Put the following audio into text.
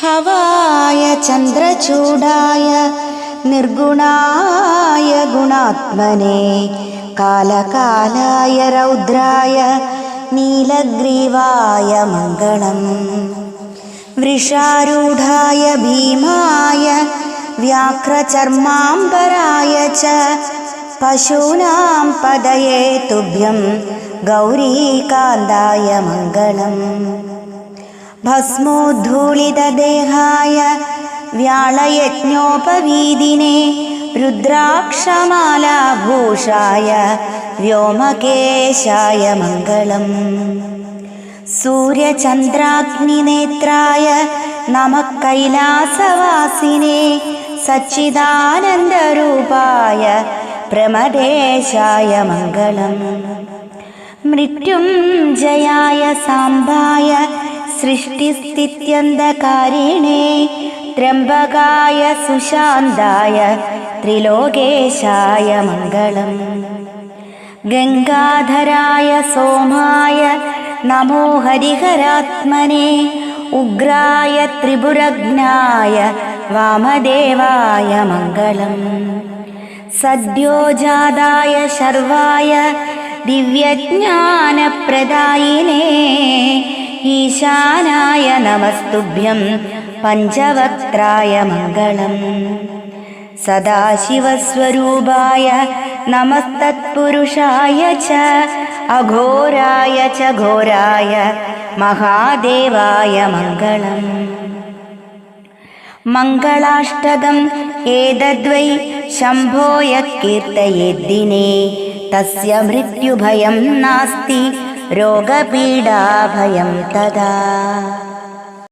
ഭവായ ചന്ദ്രചൂടായ നിർഗുണായ ഗുണാത്മനെ കാലകാലായ രൗദ്രായ നീലഗ്രീവായ മംഗളം വൃഷാരൂഢായ ഭീമായ വ്യാഘ്രചർമാംബരായ ച പശൂനാം പതയേ തുഭ്യം ഗൗരീകാന്തായ മംഗളം. ഭസ്മോദ്ധൂളിതദേഹായ വ്യാളയജ്ഞോപവീതിനെ രുദ്രാക്ഷമാലാഭൂഷായ വ്യോമകേശായ മംഗളം. സൂര്യചന്ദ്രാഗ്നിനേത്രായ നമ കൈലാസവാസിനെ സച്ചിദാനന്ദരൂപായ പ്രമദേശായ മംഗളം. മൃത്യുഞ്ജയായ സാമ്പായ സൃഷ്ടിസ്ഥിത്യന്തകാരിണേ ത്രംബകായ സുശാന്തായ ത്രിലോകേശായ മംഗളം. ഗംഗാധരായ സോമായ നമോ ഹരിഹരാത്മനെ ഉഗ്രായ ത്രിപുരജ്ഞായ വാമദേവായ മംഗളം. സദ്യോജാതായ ശർവായ ദിവ്യജ്ഞാനപ്രദായിനേ ഈശാനായ നമസ്തുഭ്യം പഞ്ചവക്രായ മംഗളം. സദാശിവസ്വരൂപായ നമസ്തത്പുരുഷായ ച അഘോരായ ച ഘോരായ മഹാദേവായ മംഗളം. മംഗളാഷ്ടകം ഏതദ്വൈ ശംഭോയ കീർത്തയേദ്ദിനെ തസ്യ മൃത്യുഭയം നാസ്തി രോഗപീഡാഭയം തഥാ